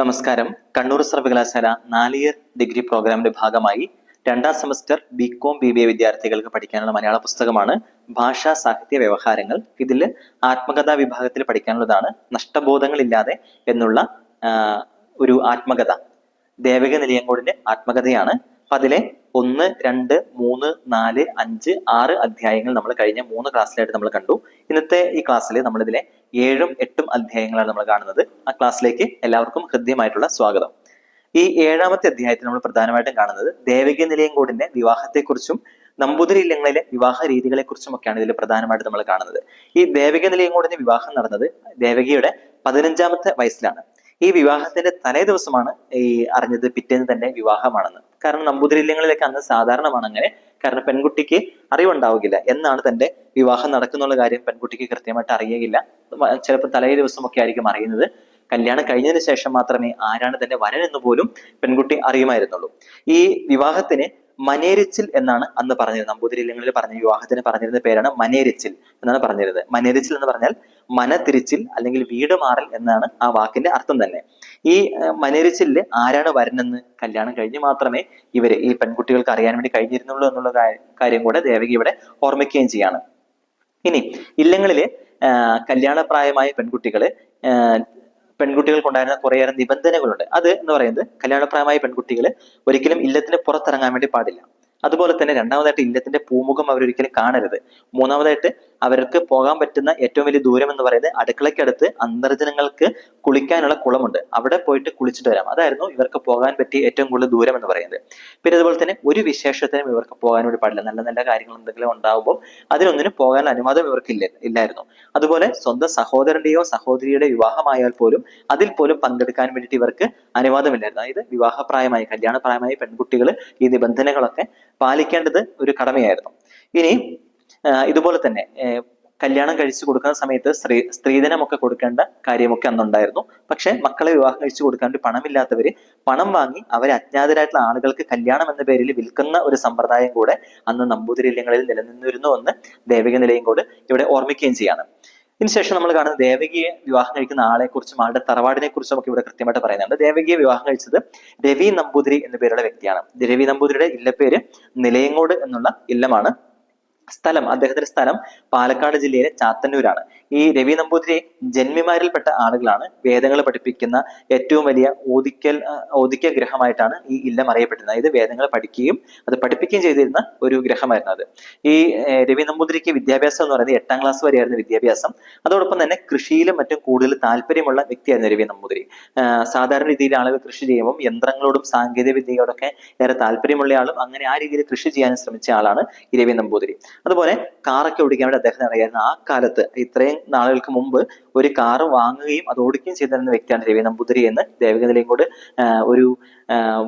നമസ്കാരം. കണ്ണൂർ സർവകലാശാല നാല് ഇയർ ഡിഗ്രി പ്രോഗ്രാമിന്റെ ഭാഗമായി രണ്ടാം semester B Com B B A വിദ്യാർത്ഥികൾക്ക് പഠിക്കാനുള്ള മലയാള പുസ്തകമാണ് ഭാഷാ സാഹിത്യ വ്യവഹാരങ്ങൾ. ഇതിൽ ആത്മകഥാ വിഭാഗത്തിൽ പഠിക്കാനുള്ളതാണ് നഷ്ടബോധങ്ങളില്ലാതെ എന്നുള്ള ഒരു ആത്മകഥ. ദേവക നിലയങ്കോടിന്റെ ആത്മകഥയാണ് അതിലെ ഒന്ന് രണ്ട് മൂന്ന് നാല് അഞ്ച് ആറ് അധ്യായങ്ങൾ നമ്മൾ കഴിഞ്ഞ മൂന്ന് ക്ലാസ്സിലായിട്ട് നമ്മൾ കണ്ടു. ഇന്നത്തെ ഈ ക്ലാസ്സിൽ നമ്മൾ ഇതിലെ ഏഴും എട്ടും അധ്യായങ്ങളാണ് നമ്മൾ കാണുന്നത്. ആ ക്ലാസ്സിലേക്ക് എല്ലാവർക്കും ഹൃദ്യമായിട്ടുള്ള സ്വാഗതം. ഈ ഏഴാമത്തെ അധ്യായത്തിൽ നമ്മൾ പ്രധാനമായിട്ടും കാണുന്നത് ദേവിക നിലയങ്കോടിന്റെ വിവാഹത്തെക്കുറിച്ചും നമ്പൂതിരി ഇല്ലങ്ങളിലെ വിവാഹ രീതികളെ കുറിച്ചും ഒക്കെയാണ് ഇതിൽ പ്രധാനമായിട്ട് നമ്മൾ കാണുന്നത്. ഈ ദേവിക നിലയങ്കോടിന്റെ വിവാഹം നടന്നത് ദേവകിയുടെ പതിനഞ്ചാമത്തെ വയസ്സിലാണ്. ഈ വിവാഹത്തിന്റെ തലേ ദിവസമാണ് ഈ അറിഞ്ഞത് പിറ്റേന്ന് തന്നെ വിവാഹമാണെന്ന്. കാരണം നമ്പൂതിരില്യങ്ങളിലൊക്കെ അന്ന് സാധാരണമാണ് അങ്ങനെ കാരണം പെൺകുട്ടിക്ക് അറിവുണ്ടാവുകയില്ല. എന്നാണ് തന്റെ വിവാഹം നടക്കുന്നുള്ള കാര്യം പെൺകുട്ടിക്ക് കൃത്യമായിട്ട് അറിയുകയില്ല. ചിലപ്പോൾ തലേ ദിവസമൊക്കെ ആയിരിക്കും അറിയുന്നത്. കല്യാണം കഴിഞ്ഞതിന് ശേഷം മാത്രമേ ആരാണ് തന്റെ വരൻ എന്ന് പോലും പെൺകുട്ടി അറിയുമായിരുന്നുള്ളൂ. ഈ വിവാഹത്തിന് മനേരിച്ചിൽ എന്നാണ് അന്ന് പറഞ്ഞിരുന്നത്. നമ്പൂതിരില്യങ്ങളിൽ പറഞ്ഞ വിവാഹത്തിന് പറഞ്ഞിരുന്ന പേരാണ് മനേരിച്ചിൽ എന്നാണ് പറഞ്ഞിരുന്നത്. മനേരിച്ചിൽ എന്ന് പറഞ്ഞാൽ മനതിരിച്ചിൽ അല്ലെങ്കിൽ വീട് മാറൽ എന്നാണ് ആ വാക്കിന്റെ അർത്ഥം തന്നെ. ഈ ഏർ, മനേരിച്ചിലിൽ ആരാണ് വരനെന്ന് കല്യാണം കഴിഞ്ഞ് മാത്രമേ ഇവർ ഈ പെൺകുട്ടികൾക്ക് അറിയാൻ വേണ്ടി കഴിഞ്ഞിരുന്നുള്ളൂ എന്നുള്ള കാര്യം കൂടെ ദേവകി ഇവിടെ ഓർമ്മിക്കുകയും ചെയ്യാണ്. ഇനി ഇല്ലങ്ങളിലെ കല്യാണപ്രായമായ പെൺകുട്ടികൾ പെൺകുട്ടികൾക്കുണ്ടായിരുന്ന കുറേയേറെ നിബന്ധനകളുണ്ട്. അത് എന്ന് പറയുന്നത് കല്യാണപ്രായമായ പെൺകുട്ടികൾ ഒരിക്കലും ഇല്ലത്തിന് പുറത്തിറങ്ങാൻ വേണ്ടി പാടില്ല. അതുപോലെ തന്നെ രണ്ടാമതായിട്ട് ഇല്ലത്തിന്റെ പൂമുഖം അവരൊരിക്കലും കാണരുത്. മൂന്നാമതായിട്ട് അവർക്ക് പോകാൻ പറ്റുന്ന ഏറ്റവും വലിയ ദൂരം എന്ന് പറയുന്നത് അടുക്കളയ്ക്കടുത്ത് അന്തർജനങ്ങൾക്ക് കുളിക്കാനുള്ള കുളമുണ്ട്. അവിടെ പോയിട്ട് കുളിച്ചിട്ട് വരാം. അതായിരുന്നു ഇവർക്ക് പോകാൻ പറ്റിയ ഏറ്റവും കൂടുതൽ ദൂരം എന്ന് പറയുന്നത്. പിന്നെ അതുപോലെ തന്നെ ഒരു വിശേഷത്തിനും ഇവർക്ക് പോകാൻ വേണ്ടി പാടില്ല. നല്ല നല്ല കാര്യങ്ങൾ എന്തെങ്കിലും ഉണ്ടാകുമ്പോൾ അതിനൊന്നിനും പോകാൻ അനുവാദം ഇവർക്ക് ഇല്ല ഇല്ലായിരുന്നു. അതുപോലെ സ്വന്തം സഹോദരന്റെയോ സഹോദരിയുടെ വിവാഹമായാൽ പോലും അതിൽ പോലും പങ്കെടുക്കാൻ വേണ്ടിയിട്ട് ഇവർക്ക് അനുവാദമില്ലായിരുന്നു. അതായത് വിവാഹപ്രായമായി കല്യാണപ്രായമായി പെൺകുട്ടികൾ ഈ നിബന്ധനകളൊക്കെ പാലിക്കേണ്ടത് ഒരു കടമയായിരുന്നു. ഇനി ഇതുപോലെ തന്നെ കല്യാണം കഴിച്ചു കൊടുക്കുന്ന സമയത്ത് സ്ത്രീ സ്ത്രീധനമൊക്കെ കൊടുക്കേണ്ട കാര്യമൊക്കെ അന്നുണ്ടായിരുന്നു. പക്ഷെ മക്കളെ വിവാഹം കഴിച്ചു കൊടുക്കാൻ വേണ്ടി പണമില്ലാത്തവര് പണം വാങ്ങി അവരെ അജ്ഞാതരായിട്ടുള്ള ആളുകൾക്ക് കല്യാണം എന്ന പേരിൽ വിൽക്കുന്ന ഒരു സമ്പ്രദായം കൂടെ അന്ന് നമ്പൂതിരി ഇല്ലങ്ങളിൽ നിലനിന്നിരുന്നു എന്ന് ദേവിക നിലയും കൂടെ ഇവിടെ ഓർമ്മിക്കുകയും ചെയ്യാണ്. ഇതിനുശേഷം നമ്മൾ കാണുന്നത് ദേവകിയെ വിവാഹം കഴിക്കുന്ന ആളെ കുറിച്ചും ആളുടെ തറവാടിനെ കുറിച്ചും ഒക്കെ ഇവിടെ കൃത്യമായിട്ട് പറയുന്നുണ്ട്. ദേവകിയെ വിവാഹം കഴിച്ചത് രവി നമ്പൂതിരി എന്ന പേരുള്ള വ്യക്തിയാണ്. രവി നമ്പൂതിരിയുടെ ഇല്ലപ്പേര് നിലയങ്കോട് എന്നുള്ള ഇല്ലമാണ്. സ്ഥലം അദ്ദേഹത്തിന്റെ സ്ഥലം പാലക്കാട് ജില്ലയിലെ ചാത്തന്നൂരാണ്. ഈ രവി നമ്പൂതിരി ജന്മിമാരിൽപ്പെട്ട ആളുകളാണ് വേദങ്ങൾ പഠിപ്പിക്കുന്ന ഏറ്റവും വലിയ ഓദിക്കൽ ഓദിക്ക ഗ്രഹമായിട്ടാണ് ഈ ഇല്ലം അറിയപ്പെട്ടിരുന്നത്. അതായത് വേദങ്ങൾ പഠിക്കുകയും അത് പഠിപ്പിക്കുകയും ചെയ്തിരുന്ന ഒരു ഗ്രഹമായിരുന്നു അത്. ഈ രവി നമ്പൂതിരിക്ക് വിദ്യാഭ്യാസം എന്ന് പറയുന്നത് എട്ടാം ക്ലാസ് വരെയായിരുന്നു വിദ്യാഭ്യാസം. അതോടൊപ്പം തന്നെ കൃഷിയിലും മറ്റും കൂടുതൽ താല്പര്യമുള്ള വ്യക്തിയായിരുന്നു രവി നമ്പൂതിരി. സാധാരണ രീതിയിൽ ആളുകൾ കൃഷി ചെയ്യുമ്പോൾ യന്ത്രങ്ങളോടും സാങ്കേതിക വിദ്യയോടൊക്കെ ഏറെ താല്പര്യമുള്ള ആളും അങ്ങനെ ആ രീതിയിൽ കൃഷി ചെയ്യാൻ ശ്രമിച്ച ആളാണ് ഈ രവി നമ്പൂതിരി. അതുപോലെ കാറൊക്കെ ഓടിക്കാൻ വേണ്ടി അദ്ദേഹത്തിന് അറിയായിരുന്നു ആ കാലത്ത് ഇത്രയും നാളുകൾക്ക് മുമ്പ് ഒരു കാറ് വാങ്ങുകയും അത് ഓടിക്കുകയും ചെയ്തിരുന്ന വ്യക്തിയാണ് രവി നമ്പൂതിരി എന്ന് ദേവകനിലയും കൂടെ ഒരു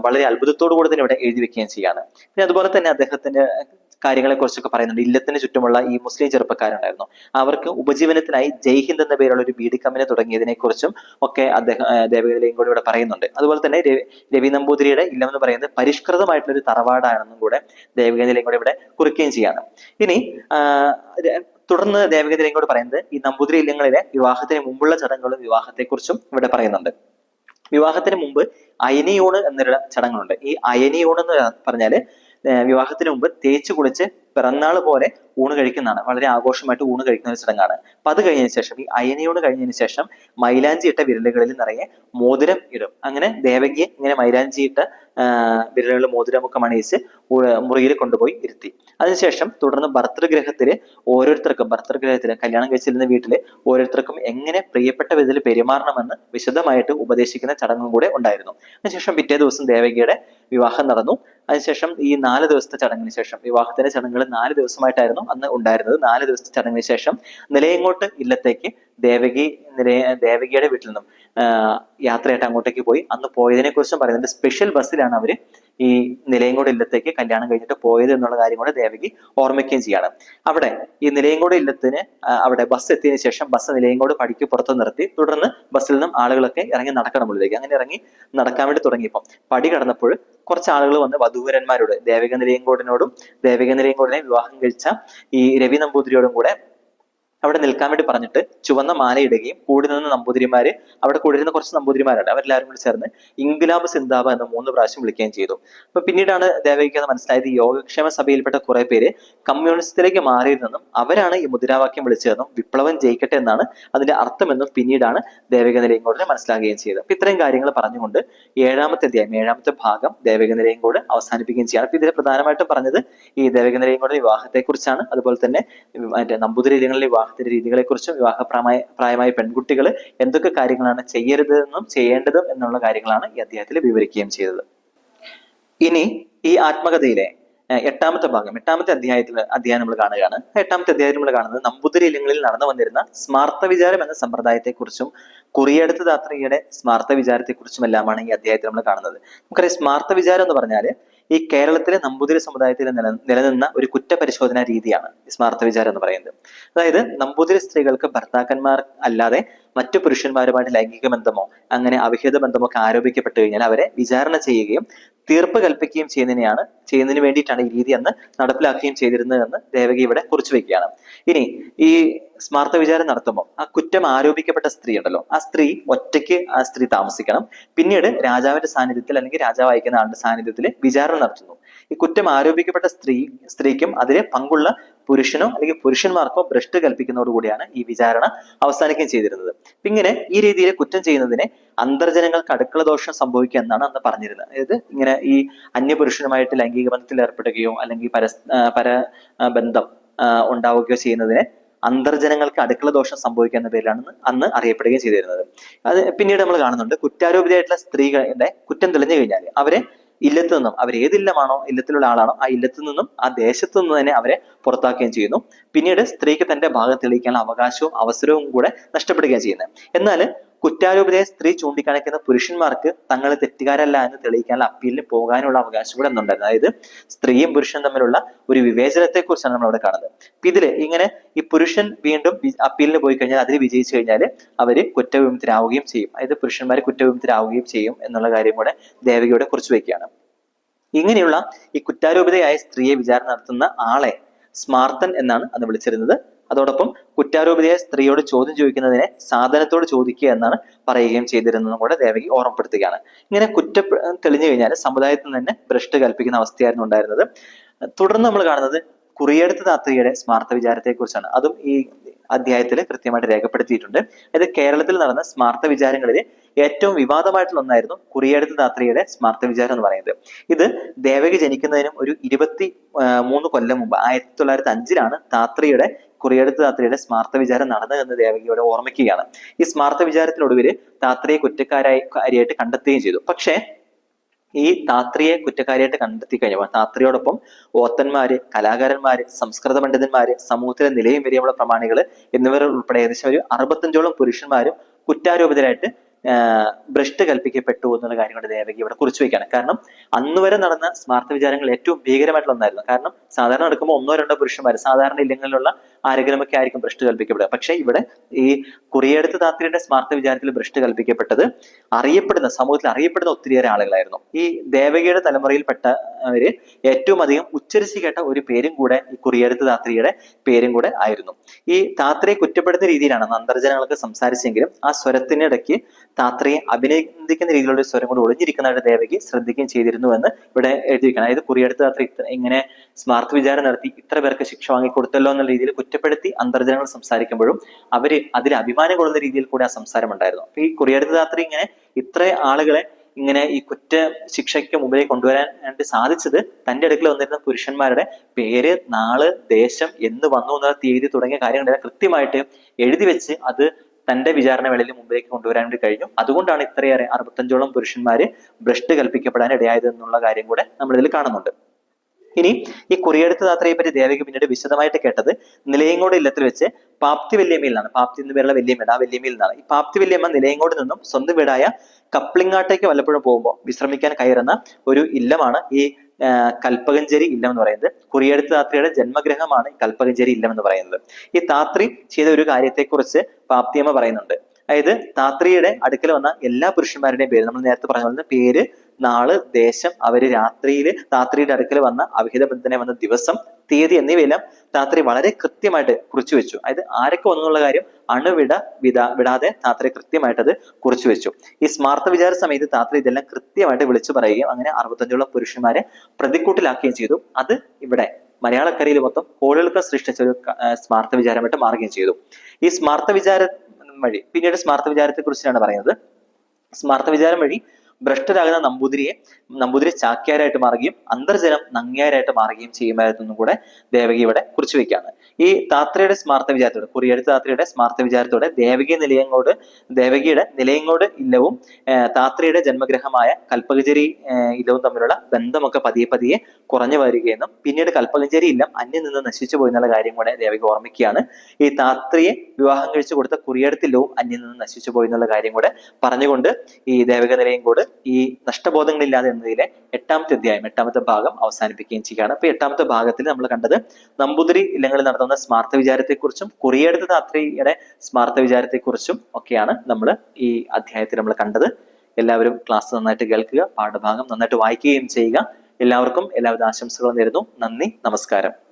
വളരെ അത്ഭുതത്തോടു കൂടി തന്നെ ഇവിടെ എഴുതി വെക്കുകയും ചെയ്യാണ് പിന്നെ അതുപോലെ തന്നെ അദ്ദേഹത്തിന്റെ കാര്യങ്ങളെ കുറിച്ചൊക്കെ പറയുന്നുണ്ട്. ഇല്ലത്തിന് ചുറ്റുമുള്ള ഈ മുസ്ലിം ചെറുപ്പക്കാരുണ്ടായിരുന്നു. അവർക്ക് ഉപജീവനത്തിനായി ജയ്ഹിന്ദ് എന്ന പേരുള്ള ഒരു ബീഡി കമ്പനി തുടങ്ങിയതിനെ കുറിച്ചും ഒക്കെ അദ്ദേഹം ദേവകനിലയും കൂടി ഇവിടെ പറയുന്നുണ്ട്. അതുപോലെ തന്നെ രവി നമ്പൂതിരിയുടെ ഇല്ലം എന്ന് പറയുന്നത് പരിഷ്കൃതമായിട്ടുള്ള ഒരു തറവാടാണെന്നും കൂടെ ദേവകനിലയും കൂടെ ഇവിടെ കുറിക്കുകയും ചെയ്യാണ്. ഇനി തുടർന്ന് ദേവകനിലയും കൂടെ പറയുന്നത് ഈ നമ്പൂതിരി ഇല്ലങ്ങളിലെ വിവാഹത്തിന് മുമ്പുള്ള ചടങ്ങുകളും വിവാഹത്തെക്കുറിച്ചും ഇവിടെ പറയുന്നുണ്ട്. വിവാഹത്തിന് മുമ്പ് അയനിയൂണ് എന്നൊരു ചടങ്ങുണ്ട്. ഈ അയനിയൂണ് എന്ന് പറഞ്ഞാൽ വിവാഹത്തിന് മുമ്പ് തേച്ച് കുളിച്ച് പിറന്നാൾ പോലെ ഊണ് കഴിക്കുന്നതാണ്. വളരെ ആഘോഷമായിട്ട് ഊണ് കഴിക്കുന്ന ഒരു ചടങ്ങാണ്. അപ്പൊ അത് കഴിഞ്ഞതിന് ശേഷം ഈ അയനയോട് കഴിഞ്ഞതിന് ശേഷം മൈലാഞ്ചി ഇട്ട വിരലുകളിൽ നിറയെ മോതിരം ഇടും. അങ്ങനെ ദേവകിയെ ഇങ്ങനെ മൈലാഞ്ചി ഇട്ട വിരലുകളിൽ മോതിരമൊക്കെ മണിയിച്ച് മുറിയിൽ കൊണ്ടുപോയി ഇരുത്തി. അതിനുശേഷം തുടർന്ന് ഭർത്തൃഗ്രഹത്തിൽ ഓരോരുത്തർക്കും ഭർതൃഗ്രഹത്തിൽ കല്യാണം കഴിച്ചിരുന്ന വീട്ടിൽ ഓരോരുത്തർക്കും എങ്ങനെ പ്രിയപ്പെട്ട വിധത്തിൽ പെരുമാറണമെന്ന് വിശദമായിട്ട് ഉപദേശിക്കുന്ന ചടങ്ങും കൂടെ ഉണ്ടായിരുന്നു. അതിനുശേഷം പിറ്റേ ദിവസം ദേവകിയുടെ വിവാഹം നടന്നു. അതിനുശേഷം ഈ നാല് ദിവസത്തെ ചടങ്ങിന് ശേഷം വിവാഹത്തിന്റെ ചടങ്ങുകൾ നാല് ദിവസമായിട്ടായിരുന്നു അന്ന് ഉണ്ടായിരുന്നത്. നാല് ദിവസത്തെ ചടങ്ങിന് ശേഷം നിലയങ്ങോട്ട് ഇല്ലത്തേക്ക് ദേവകി നിലയ ദേവകിയുടെ വീട്ടിൽ നിന്നും യാത്രയായിട്ട് അങ്ങോട്ടേക്ക് പോയി. അന്ന് പോയതിനെ കുറിച്ചും പറയുന്നുണ്ട്. സ്പെഷ്യൽ ബസ്സിലാണ് അവർ ഈ നിലയങ്കോട് ഇല്ലത്തേക്ക് കല്യാണം കഴിഞ്ഞിട്ട് പോയത് എന്നുള്ള കാര്യം കൂടെ ദേവകി ഓർമ്മിക്കുകയും ചെയ്യാണ്. അവിടെ ഈ നിലയങ്കോട് ഇല്ലത്തിന് അവിടെ ബസ് എത്തിയതിനു ശേഷം ബസ് നിലയങ്കോട് പടിക്ക് പുറത്ത് നിർത്തി തുടർന്ന് ബസ്സിൽ നിന്നും ആളുകളൊക്കെ ഇറങ്ങി നടക്കണം ഉള്ളിലേക്ക് അങ്ങനെ ഇറങ്ങി നടക്കാൻ വേണ്ടി തുടങ്ങിയപ്പോൾ പടി കടന്നപ്പോൾ കുറച്ച് ആളുകൾ വന്ന് വധൂവരന്മാരോട് ദേവിക നിലയങ്കോടിനോടും ദേവിക നിലയങ്കോടിനെ വിവാഹം കഴിച്ച ഈ രവി നമ്പൂതിരിയോടും കൂടെ അവിടെ നിൽക്കാൻ വേണ്ടി പറഞ്ഞിട്ട് ചുവന്ന മാലയിടുകയും കൂടി നിന്ന് നമ്പൂതിരിമാര് അവിടെ കൂടിയിരുന്ന കുറച്ച് നമ്പൂതിരിമാരുണ്ട്. അവരെല്ലാവരും കൂടി ചേർന്ന് ഇൻഗുലാബ് സിന്ദാബ എന്ന് മൂന്ന് പ്രാവശ്യം വിളിക്കുകയും ചെയ്തു. അപ്പൊ പിന്നീടാണ് ദേവകിക്ക് മനസ്സിലായത് യോഗക്ഷേമ സഭയിൽപ്പെട്ട കുറെ പേര് കമ്മ്യൂണിസത്തിലേക്ക് മാറിയിരുന്നെന്നും അവരാണ് ഈ മുദ്രാവാക്യം വിളിച്ചതെന്നും വിപ്ലവം ജയിക്കട്ടെ എന്നാണ് അതിന്റെ അർത്ഥമെന്നും പിന്നീടാണ് ദേവക നിലയങ്കോടിനെ മനസ്സിലാക്കുകയും ചെയ്തത്. അപ്പൊ ഇത്രയും കാര്യങ്ങൾ പറഞ്ഞുകൊണ്ട് ഏഴാമത്തെ അധ്യായം ഏഴാമത്തെ ഭാഗം ദേവക നിലയങ്കോട് അവസാനിപ്പിക്കുകയും ചെയ്യാണ്. അപ്പൊ ഇതിൽ പ്രധാനമായിട്ടും പറഞ്ഞത് ഈ ദേവക വിവാഹത്തെ കുറിച്ചാണ് അതുപോലെ തന്നെ മറ്റേ നമ്പൂതിരി രീതികളിലെ വിവാഹത്തിന്റെ രീതികളെ കുറിച്ചും വിവാഹ പ്രായമായ പെൺകുട്ടികൾ എന്തൊക്കെ കാര്യങ്ങളാണ് ചെയ്യരുതെന്നും ചെയ്യേണ്ടതും എന്നുള്ള കാര്യങ്ങളാണ് ഈ അധ്യായത്തിൽ വിവരിക്കുകയും ചെയ്തത്. ഇനി ഈ ആത്മകഥയിലെ എട്ടാമത്തെ ഭാഗം എട്ടാമത്തെ അധ്യായത്തിൽ അധ്യായം നമ്മൾ കാണുകയാണ്. എട്ടാമത്തെ അധ്യായം നമ്മൾ കാണുന്നത് നമ്പൂതിരി ഇല്ലങ്ങളിൽ നടന്നു വന്നിരുന്ന സ്മാർത്ഥ വിചാരം എന്ന സമ്പ്രദായത്തെക്കുറിച്ചും കുറിയെടുത്ത ദാത്രിയുടെ സ്മാർത്ഥ വിചാരത്തെക്കുറിച്ചും എല്ലാമാണ് ഈ അധ്യായത്തിൽ നമ്മൾ കാണുന്നത്. നമുക്കറിയാം സ്മാർത്ഥ വിചാരം എന്ന് പറഞ്ഞാൽ ഈ കേരളത്തിലെ നമ്പൂതിരി സമുദായത്തിൽ നില നിലനിന്ന ഒരു കുറ്റപരിശോധനാ രീതിയാണ് സ്മാർത്ഥ വിചാരം എന്ന് പറയുന്നത്. അതായത് നമ്പൂതിരി സ്ത്രീകൾക്ക് ഭർത്താക്കന്മാർ അല്ലാതെ മറ്റു പുരുഷന്മാരുമായിട്ട് ലൈംഗിക ബന്ധമോ അങ്ങനെ അവിഹിത ബന്ധമോ ഒക്കെ ആരോപിക്കപ്പെട്ടു കഴിഞ്ഞാൽ അവരെ വിചാരണ ചെയ്യുകയും തീർപ്പ് കൽപ്പിക്കുകയും ചെയ്യുന്നതിനെയാണ് ചെയ്യുന്നതിന് വേണ്ടിയിട്ടാണ് ഈ രീതി അന്ന് നടപ്പിലാക്കുകയും ചെയ്തിരുന്നത് എന്ന് ദേവകി ഇവിടെ കുറിച്ചു വെക്കുകയാണ്. ഇനി ഈ സ്മാർത്ഥ വിചാരം നടത്തുമ്പോൾ ആ കുറ്റം ആരോപിക്കപ്പെട്ട സ്ത്രീ ഉണ്ടല്ലോ ആ സ്ത്രീ ഒറ്റയ്ക്ക് ആ സ്ത്രീ താമസിക്കണം. പിന്നീട് രാജാവിന്റെ സാന്നിധ്യത്തിൽ അല്ലെങ്കിൽ രാജാവ് അയക്കുന്ന ആളുടെ സാന്നിധ്യത്തിൽ വിചാരണ നടത്തുന്നു. ഈ കുറ്റം ആരോപിക്കപ്പെട്ട സ്ത്രീ സ്ത്രീക്കും അതിലെ പങ്കുള്ള പുരുഷനോ അല്ലെങ്കിൽ പുരുഷന്മാർക്കോ ഭ്രഷ്ട് കൽപ്പിക്കുന്നതോടുകൂടിയാണ് ഈ വിചാരണ അവസാനിക്കുകയും ചെയ്തിരുന്നത്. ഇങ്ങനെ ഈ രീതിയിൽ കുറ്റം ചെയ്യുന്നതിനെ അന്തർജനങ്ങൾക്ക് അടുക്കള ദോഷം സംഭവിക്കുക എന്നാണ് അന്ന് പറഞ്ഞിരുന്നത്. അതായത് ഇങ്ങനെ ഈ അന്യപുരുഷനുമായിട്ട് ലൈംഗിക ബന്ധത്തിൽ ഏർപ്പെടുകയോ അല്ലെങ്കിൽ പരസ് പര ബന്ധം ഉണ്ടാവുകയോ ചെയ്യുന്നതിനെ അന്തർജനങ്ങൾക്ക് അടുക്കള ദോഷം സംഭവിക്കുക എന്ന പേരിലാണ് അന്ന് അറിയപ്പെടുകയും ചെയ്തിരുന്നത്. അത് പിന്നീട് നമ്മൾ കാണുന്നുണ്ട്. കുറ്റാരോപിതയായിട്ടുള്ള സ്ത്രീകളുടെ കുറ്റം തെളിഞ്ഞു കഴിഞ്ഞാൽ അവരെ ഇല്ലത്ത് നിന്നും അവർ ഏത് ഇല്ലമാണോ ഇല്ലത്തിലുള്ള ആളാണോ ആ ഇല്ലത്ത് നിന്നും ആ ദേശത്തു നിന്ന് തന്നെ അവരെ പുറത്താക്കുകയും ചെയ്യുന്നു. പിന്നീട് സ്ത്രീക്ക് തന്റെ ഭാഗം തെളിയിക്കാനുള്ള അവകാശവും അവസരവും കൂടെ നഷ്ടപ്പെടുകയാണ് ചെയ്യുന്നത്. എന്നാൽ കുറ്റാരോപിതയെ സ്ത്രീ ചൂണ്ടിക്കാണിക്കുന്ന പുരുഷന്മാർക്ക് തങ്ങൾ തെറ്റുകാരല്ല എന്ന് തെളിയിക്കാനുള്ള അപ്പീലിന് പോകാനുള്ള അവകാശം ഇവിടെ അന്നുണ്ടായിരുന്നു അതായത് സ്ത്രീയും പുരുഷനും തമ്മിലുള്ള ഒരു വിവേചനത്തെ കുറിച്ചാണ് നമ്മൾ അവിടെ കാണുന്നത്. അപ്പൊ ഇതിൽ ഇങ്ങനെ ഈ പുരുഷൻ വീണ്ടും അപ്പീലിന് പോയി കഴിഞ്ഞാൽ അതിൽ വിജയിച്ചു കഴിഞ്ഞാൽ അവർ കുറ്റവിമുക്തരാവുകയും ചെയ്യും. അതായത് പുരുഷന്മാർ കുറ്റവിമുക്തരാവുകയും ചെയ്യും എന്നുള്ള കാര്യം കൂടെ ദേവകിയുടെ കുറിച്ച് വയ്ക്കുകയാണ്. ഇങ്ങനെയുള്ള ഈ കുറ്റാരോപിതയായ സ്ത്രീയെ വിചാരണ നടത്തുന്ന ആളെ സ്മാർത്തൻ എന്നാണ് അന്ന് വിളിച്ചിരുന്നത്. അതോടൊപ്പം കുറ്റാരോപിതയായ സ്ത്രീയോട് ചോദ്യം ചോദിക്കുന്നതിനെ സാധനത്തോട് ചോദിക്കുക എന്നാണ് പറയുകയും ചെയ്തിരുന്നതും കൂടെ ദേവകി ഓർമ്മപ്പെടുത്തുകയാണ്. ഇങ്ങനെ കുറ്റ തെളിഞ്ഞു കഴിഞ്ഞാൽ സമുദായത്തിൽ തന്നെ ഭ്രഷ്ട് കൽപ്പിക്കുന്ന അവസ്ഥയായിരുന്നു ഉണ്ടായിരുന്നത്. തുടർന്ന് നമ്മൾ കാണുന്നത് കുറിയെടുത്ത താത്രിയുടെ സ്മാർത്ഥ വിചാരത്തെ കുറിച്ചാണ് അതും ഈ അധ്യായത്തിൽ കൃത്യമായിട്ട് രേഖപ്പെടുത്തിയിട്ടുണ്ട്. അതായത് കേരളത്തിൽ നടന്ന സ്മാർത്ഥ വിചാരങ്ങളിൽ ഏറ്റവും വിവാദമായിട്ടുള്ള ഒന്നായിരുന്നു കുറിയെടുത്ത താത്രിയുടെ സ്മാർത്ഥ വിചാരം എന്ന് പറയുന്നത്. ഇത് ദേവകി ജനിക്കുന്നതിനും ഒരു ഇരുപത്തി മൂന്ന് കൊല്ലം മുമ്പ് ആയിരത്തി തൊള്ളായിരത്തി അഞ്ചിലാണ് താത്രിയുടെ കുറിയെടുത്ത താത്രിയുടെ സ്മാർത്ഥ വിചാരം ദേവകി ഇവരെ ഓർമ്മിക്കുകയാണ്. ഈ സ്മാർത്ഥ വിചാരത്തിനൊടുവിൽ താത്രയെ കുറ്റക്കാരായി കാരിയായിട്ട് കണ്ടെത്തുകയും ചെയ്തു. പക്ഷേ ഈ താത്രിയെ കുറ്റക്കാരിയായിട്ട് കണ്ടെത്തി കഴിഞ്ഞപ്പോൾ താത്രിയോടൊപ്പം ഓത്തന്മാര് കലാകാരന്മാര് സംസ്കൃത പണ്ഡിതന്മാര് സമൂഹത്തിലെ നിലയും വരെയുള്ള പ്രമാണികൾ എന്നിവർ ഉൾപ്പെടെ ഏകദേശം ഒരു അറുപത്തഞ്ചോളം പുരുഷന്മാരും കുറ്റാരോപിതരായിട്ട് ഭ്രഷ്ട് കൽപ്പിക്കപ്പെട്ടു എന്നുള്ള കാര്യം കൊണ്ട് ദേവകി ഇവിടെ കുറിച്ചു വെക്കുകയാണ് കാരണം അന്ന് വരെ നടന്ന സ്മാർത്ഥ വിചാരങ്ങൾ ഏറ്റവും ഭീകരമായിട്ടുള്ള ഒന്നായിരുന്നു. കാരണം സാധാരണ നടക്കുമ്പോൾ ഒന്നോ രണ്ടോ പുരുഷന്മാർ സാധാരണ ഇല്ലങ്ങളിലുള്ള ആരെങ്കിലുമൊക്കെ ആയിരിക്കും ഭ്രഷ്ട് കൽപ്പിക്കപ്പെടുക. പക്ഷേ ഇവിടെ ഈ കുറിയെടുത്ത് താത്രിയുടെ സ്മാർത്ഥ വിചാരത്തിൽ ഭ്രഷ്ട് കൽപ്പിക്കപ്പെട്ടത് അറിയപ്പെടുന്ന സമൂഹത്തിൽ അറിയപ്പെടുന്ന ഒത്തിരിയേറെ ആളുകളായിരുന്നു. ഈ ദേവകിയുടെ തലമുറയിൽപ്പെട്ടവര് ഏറ്റവും അധികം ഉച്ചരിച്ച് കേട്ട ഒരു പേരും കൂടെ ഈ കുറിയെടുത്ത് താത്രിയുടെ പേരും കൂടെ ആയിരുന്നു. ഈ താത്രയെ കുറ്റപ്പെടുത്തുന്ന രീതിയിലാണ് അന്തർജനങ്ങൾക്ക് സംസാരിച്ചെങ്കിലും ആ സ്വരത്തിനിടയ്ക്ക് താത്രയെ അഭിനന്ദിക്കുന്ന രീതിയിലുള്ള സ്വരം കൂടെ ഒളിഞ്ഞിരിക്കുന്നതായിട്ട് ദേവകി ശ്രദ്ധിക്കുകയും ചെയ്തിരുന്നു എന്ന് ഇവിടെ എഴുതിയിരിക്കണം അതായത് കുറിയെടുത്ത് താത്ര ഇങ്ങനെ സ്മാർത്ഥ വിചാരം നടത്തി ഇത്ര പേർക്ക് ശിക്ഷ വാങ്ങിക്കൊടുത്തല്ലോ എന്നുള്ള രീതിയിൽ കുറ്റപ്പെടുത്തി അന്തർജനങ്ങൾ സംസാരിക്കുമ്പോഴും അവർ അതിൽ അഭിമാനം കൊള്ളുന്ന രീതിയിൽ കൂടെ ആ സംസാരം ഉണ്ടായിരുന്നു. അപ്പൊ ഈ കുറിയെടുത്ത് രാത്രി ഇങ്ങനെ ഇത്ര ആളുകളെ ഇങ്ങനെ ഈ കുറ്റ ശിക്ഷയ്ക്ക് മുമ്പിലേക്ക് കൊണ്ടുവരാൻ വേണ്ടി സാധിച്ചത് തന്റെ അടുക്കൽ വന്നിരുന്ന പുരുഷന്മാരുടെ പേര് നാൾ ദേശം എന്ന് വന്നു എന്നുള്ള തീയതി തുടങ്ങിയ കാര്യങ്ങൾ കൃത്യമായിട്ട് എഴുതി വെച്ച് അത് തന്റെ വിചാരണ വേളയിൽ മുമ്പിലേക്ക് കൊണ്ടുവരാൻ വേണ്ടി കഴിഞ്ഞു. അതുകൊണ്ടാണ് ഇത്രയേറെ അറുപത്തഞ്ചോളം പുരുഷന്മാര് ഭ്രഷ്ട് കൽപ്പിക്കപ്പെടാൻ ഇടയായത് എന്നുള്ള കാര്യം കൂടെ ഇതിൽ കാണുന്നുണ്ട്. ഇനി ഈ കുറിയെടുത്ത യാത്രയെ പറ്റി ദേവകി പിന്നീട് വിശദമായിട്ട് കേട്ടത് നിലയങ്കോട് ഇല്ലത്തിൽ വെച്ച് പാപ്തി വല്യമ്മയിൽ നിന്നാണ് പാപ്തി എന്ന് പേരുള്ള വല്യമ്മയുടെ ആ വല്യമ്മയിൽ നിന്നാണ് ഈ പാപ്തി വല്യമ്മ നിലയങ്കോട് നിന്നും സ്വന്തം വീടായ കപ്ലിങ്ങാട്ടേക്ക് വല്ലപ്പോഴും പോകുമ്പോൾ വിശ്രമിക്കാൻ കയറുന്ന ഒരു ഇല്ലമാണ് ഈ കൽപ്പകഞ്ചേരി ഇല്ലം എന്ന് പറയുന്നത്. കുറിയെടുത്ത താത്രിയുടെ ജന്മഗ്രഹമാണ് കൽപ്പകഞ്ചേരി ഇല്ലം എന്ന് പറയുന്നത്. ഈ താത്രി ചെയ്ത ഒരു കാര്യത്തെക്കുറിച്ച് പാപ്തിയമ്മ പറയുന്നുണ്ട്. അതായത് താത്രിയുടെ അടുക്കൽ വന്ന എല്ലാ പുരുഷന്മാരുടെയും പേര് നമ്മൾ നേരത്തെ പറഞ്ഞ പോലെ പേര് നാൾ ദേശം അവർ രാത്രിയിൽ താത്രിയുടെ അടുക്കൽ വന്ന അവിഹിത ബന്ധനെ വന്ന ദിവസം തീയതി എന്നിവയെല്ലാം താത്രി വളരെ കൃത്യമായിട്ട് കുറിച്ചു വെച്ചു. അതായത് ആരൊക്കെ വന്നു എന്നുള്ള കാര്യം അണുവിട വിടാ വിടാതെ താത്രി കൃത്യമായിട്ട് അത് കുറിച്ചു വെച്ചു. ഈ സ്മാർത്ഥ വിചാര സമയത്ത് താത്രി ഇതെല്ലാം കൃത്യമായിട്ട് വിളിച്ചു പറയുകയും അങ്ങനെ അറുപത്തഞ്ചോളം പുരുഷന്മാരെ പ്രതിക്കൂട്ടിലാക്കുകയും ചെയ്തു. അത് ഇവിടെ മലയാളക്കരയിൽ മൊത്തം കോളുകൾക്ക് സൃഷ്ടിച്ച ഒരു സ്മാർത്ഥ വിചാരമായിട്ട് മാറുകയും ചെയ്തു. ഈ സ്മാർത്ഥ വിചാരം വഴി പിന്നീട് സ്മാർത്ഥ വിചാരത്തെ കുറിച്ചാണ് പറയുന്നത്. സ്മാർത്ഥ വിചാരം വഴി ഭ്രഷ്ടരാകുന്ന നമ്പൂതിരിയെ നമ്പൂതിരി ചാക്യാരായിട്ട് മാറുകയും അന്തർജനം നങ്ങ്യാരായിട്ട് മാറുകയും ചെയ്യുമായിരുന്നെന്നും കൂടെ ദേവകി ഇവിടെ കുറിച്ചു വെക്കുകയാണ് ഈ താത്രയുടെ സ്മാർത്ഥ വിചാരത്തോടെ കുറിയെടുത്ത താത്രയുടെ സ്മാർത്ഥ വിചാരത്തോടെ ദേവകി നിലയങ്ങോട് ദേവകിയുടെ നിലയങ്ങോട് ഇല്ലവും താത്രയുടെ ജന്മഗ്രഹമായ കൽപ്പകചേരി ഇല്ലവും തമ്മിലുള്ള ബന്ധമൊക്കെ പതിയെ പതിയെ കുറഞ്ഞു വരികയെന്നും പിന്നീട് കൽപ്പകഞ്ചേരി ഇല്ലം അന്യം നിന്ന് നശിച്ചു പോയി എന്നുള്ള കാര്യം കൂടെ ദേവകി ഓർമ്മിക്കുകയാണ്. ഈ താത്രിയെ വിവാഹം കഴിച്ചു കൊടുത്ത കുറിയടത്തില്ലവും അന്യം നിന്ന് നശിച്ചു പോയി എന്നുള്ള കാര്യം കൂടെ പറഞ്ഞുകൊണ്ട് ഈ ദേവക നിലയം കൂടെ ഈ നഷ്ടബോധങ്ങളില്ലാതെ എന്നതിലെ എട്ടാമത്തെ അധ്യായം എട്ടാമത്തെ ഭാഗം അവസാനിപ്പിക്കുകയും ചെയ്യുകയാണ്. അപ്പൊ എട്ടാമത്തെ ഭാഗത്തിൽ നമ്മൾ കണ്ടത് നമ്പൂതിരി ഇല്ലങ്ങളിൽ നടത്തുന്ന സ്മാർത്ഥ വിചാരത്തെക്കുറിച്ചും കുറിയെടുത്ത താത്രിയുടെ സ്മാർത്ഥ വിചാരത്തെക്കുറിച്ചും ഒക്കെയാണ് നമ്മൾ ഈ അധ്യായത്തിൽ നമ്മൾ കണ്ടത്. എല്ലാവരും ക്ലാസ് നന്നായിട്ട് കേൾക്കുക പാഠഭാഗം നന്നായിട്ട് വായിക്കുകയും ചെയ്യുക. എല്ലാവർക്കും എല്ലാവിധ ആശംസകളും നേരുന്നു. നന്ദി നമസ്കാരം.